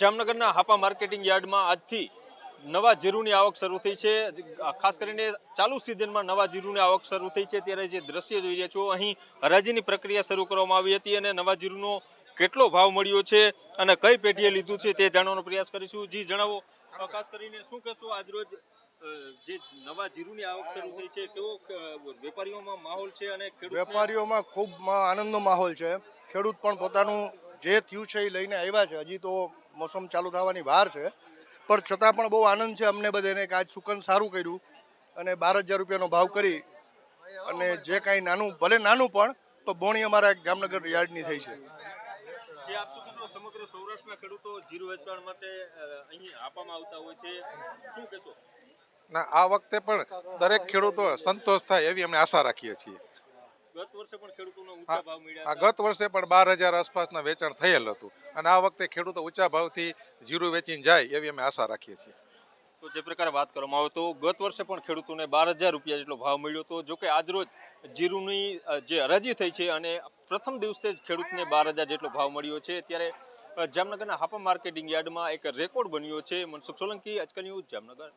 જામનગરના હાપા માર્કેટિંગ યાર્ડમાં આજથી નવા જીરુની આવક શરૂ થઈ છે. ખાસ કરીને ચાલુ સિઝનમાં નવા જીરુની આવક શરૂ થઈ છે. ત્યારે જે દ્રશ્ય જોઈ રહ્યા છો, અહીં હરાજીની પ્રક્રિયા શરૂ કરવામાં આવી હતી અને નવા જીરુનો કેટલો ભાવ મળ્યો છે અને કઈ પેઢીએ લીધું છે તે જાણવાનો પ્રયાસ કરીશું. જી, જણાવો. ખાસ કરીને શું કહેશો, આજરોજ જે નવા જીરુની આવક શરૂ થઈ છે, કેવો વેપારીઓમાં માહોલ છે અને વેપારીઓમાં ખૂબ આનંદનો માહોલ છે. ખેડૂત પણ પોતાનું જે થયું છે એ લઈને આવ્યા છે. હજી તો મોસમ ચાલુ થવાની વાર છે. પણ છતાં પણ બહુ આનંદ છે અમને બધાને કે આજ સુકન સારું કર્યું અને બાર હજાર રૂપિયાનો ભાવ કરી અને જે કાંઈ નાનું ભલે નાનું પણ પણ બોણી અમારા જામનગર યાર્ડની થઈ છે. જે આપ શું કહેશો સમગ્ર સૌરાષ્ટ્રના ખેડૂતો જીરું વેચવા માટે અહીં આપવામાં આવતા હોય છે શું કહેશો? ના આ વખતે પણ દરેક ખેડૂતો સંતોષ થાય એવી અમે આશા રાખીએ છીએ. ગત વર્ષે પણ ખેડૂતોને ઊંચા ભાવ મળ્યા આ ગત વર્ષે પણ બાર હજાર આસપાસના વેચાણ થયેલ હતું. અને આ વખતે ખેડૂતો ઊંચા ભાવથી જીરું વેચીને જાય એવી અમે આશા રાખીએ છીએ. તો જે પ્રકારે વાત કરવામાં આવે તો ગત વર્ષે પણ ખેડૂતોને બાર હજાર રૂપિયા જેટલો ભાવ મળ્યો હતો. જોકે આજરોજ જીરુની જે હરાજી થઈ છે અને પ્રથમ દિવસે જ ખેડૂતને બાર હજાર જેટલો ભાવ મળ્યો છે. ત્યારે જામનગરના હાપા માર્કેટિંગ યાર્ડમાં એક રેકોર્ડ બન્યો છે. મનસુખ સોલંકી આજકાલ ન્યૂઝ જામનગર.